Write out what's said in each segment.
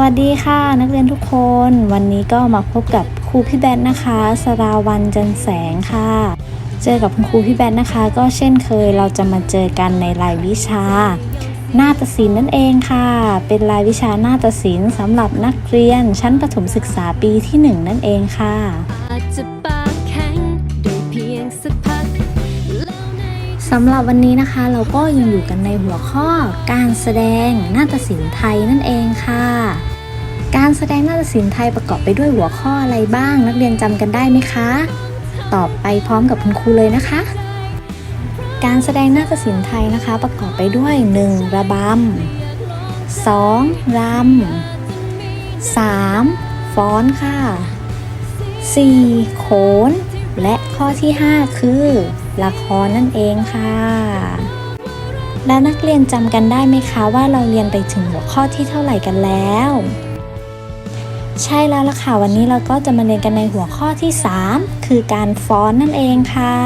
วัสดีค่ะ นักเรียนทุกคน วันนี้ก็มาพบกับครูพี่แบทนะคะสราวันจันแสงค่ะ เจอกับคุณครูพี่แบทนะคะ ก็เช่นเคยเราจะมาเจอกันในรายวิชานาฏศิลป์นั่นเองค่ะ เป็นรายวิชานาฏศิลป์สำหรับนักเรียนชั้นประถมศึกษาปีที่หนึ่งนั่นเองค่ะ สำหรับวันนี้นะคะเราก็ยังอยู่กันในหัวข้อการแสดงนาฏศิลป์ไทยนั่นเองค่ะ การแสดงนาฏศิลป์ไทยประกอบไปด้วยหัวข้ออะไรบ้าง นักเรียนจำกันได้ไหมคะ ตอบไปพร้อมกับคุณครูเลยนะคะ การแสดงนาฏศิลป์ไทยนะคะ ประกอบไปด้วย 1. ระบำ 2. รำ 3. ฟ้อนค่ะ 4. โขน และข้อที่ 5 คือละครนั่นเองค่ะ และนักเรียนจำกันได้ไหมคะว่าเราเรียนไปถึงหัวข้อที่เท่าไหร่กันแล้ว ใช่แล้วล่ะค่ะวันนี้เราก็จะมาเรียนกันในหัวข้อที่ 3 คือการฟ้อนนั่นเองค่ะ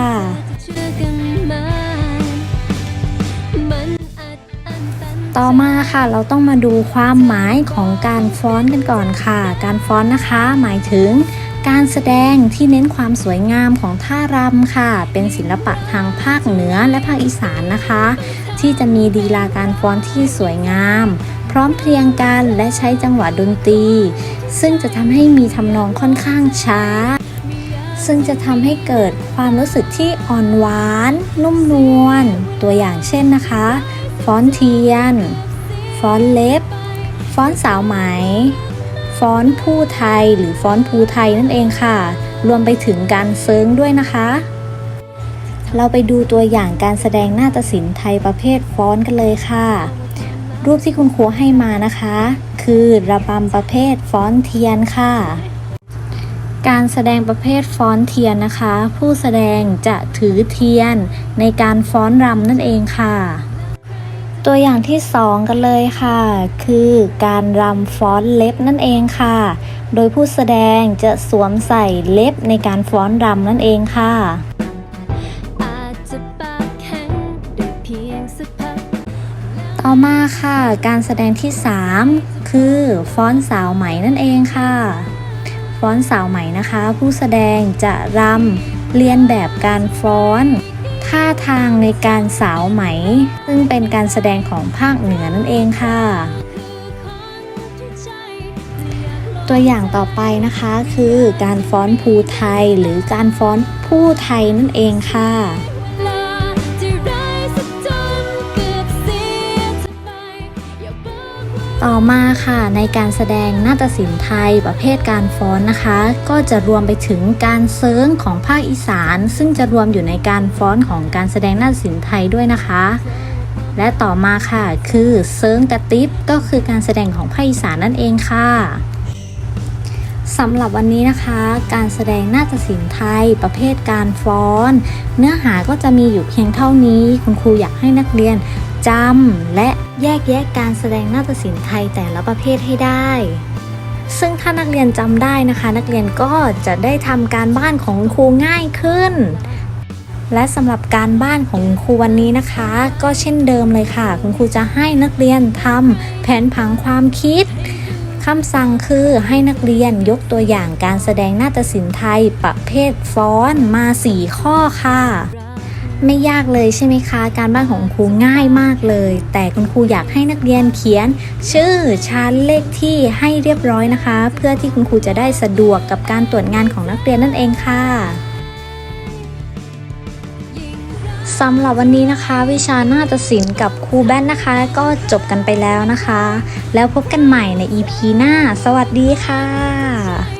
ต่อมาค่ะเราต้องมาดูความหมายของการฟ้อนกันก่อนค่ะ การฟ้อนนะคะหมายถึง การแสดงที่เน้นความสวยงามของท่ารำค่ะ เป็นศิลปะทางภาคเหนือและภาคอีสานนะคะ ที่จะมีดีลาการฟ้อนที่สวยงาม พร้อมเพรียงกันและใช้จังหวะดนตรี ซึ่งจะทำให้มีทำนองค่อนข้างช้า ซึ่งจะทำให้เกิดความรู้สึกที่อ่อนหวาน นุ่มนวลตัวอย่างเช่นนะคะฟ้อนเทียนฟ้อนเล็บฟ้อนสาวไหม ฟ้อนผู้ไทยหรือฟ้อนภูไทยนั่นเองค่ะ รวมไปถึงการเซิงด้วยนะคะ เราไปดูตัวอย่างการแสดงนาฏศิลป์ไทยประเภทฟ้อนกันเลยค่ะ รูปที่คุณครูให้มานะคะ คือระบำประเภทฟ้อนเทียนค่ะการแสดงประเภทฟ้อนเทียนนะคะ ผู้แสดงจะถือเทียนในการฟ้อนรำนั่นเองค่ะ ตัวอย่างที่ 2 กันเลยค่ะ คือการรำฟ้อนเล็บนั่นเองค่ะ โดยผู้แสดงจะสวมใส่เล็บในการฟ้อนรำนั่นเองค่ะต่อมาค่ะ การแสดงที่ 3 คือฟ้อนสาวไหมนั่นเองค่ะ ฟ้อนสาวไหมนะคะ ผู้แสดงจะรำเรียนแบบการฟ้อน ท่าทางในการสาวไหม ซึ่งเป็นการแสดงของภาคเหนือนั่นเองค่ะ ตัวอย่างต่อไปนะคะคือการฟ้อนภูไทยหรือการฟ้อนผู้ไทยนั่นเองค่ะ ต่อมาค่ะ ในการแสดงนาฏศิลป์ไทยประเภทการฟ้อนนะคะ ก็จะรวมไปถึงการเซิร์งของภาคอีสาน ซึ่งจะรวมอยู่ในการฟ้อนของการแสดงนาฏศิลป์ไทยด้วยนะคะ และต่อมาค่ะคือเซิร์งกระติบก็คือการแสดงของภาคอีสานนั่นเองค่ะสำหรับวันนี้นะคะ การแสดงนาฏศิลป์ไทยประเภทการฟ้อน เนื้อหาก็จะมีอยู่เพียงเท่านี้ คุณครูอยากให้นักเรียนจำและ แยกแยะการแสดงนาฏศิลป์ไทยแต่ละประเภทให้ได้ ซึ่งถ้านักเรียนจำได้นะคะ นักเรียนก็จะได้ทำการบ้านของครูง่ายขึ้น และสำหรับการบ้านของคุณครูวันนี้นะคะ ก็เช่นเดิมเลยค่ะ คุณครูจะให้นักเรียนทำแผนผังความคิดคำสั่งคือให้นักเรียนยกตัวอย่างการแสดงนาฏศิลป์ไทยประเภทฟ้อนมา 4 ข้อค่ะ ไม่ยากเลยใช่ไหมคะ การบ้านของครูง่ายมากเลย แต่คุณครูอยากให้นักเรียนเขียน ชื่อชั้นเลขที่ให้เรียบร้อยนะคะ เพื่อที่คุณครูจะได้สะดวกกับการตรวจงานของนักเรียนนั่นเองค่ะสำหรับวันนี้นะคะ วิชานาฏศิลป์กับครูแบนนะคะ ก็จบกันไปแล้วนะคะ แล้วพบกันใหม่ใน EP หน้า สวัสดีค่ะ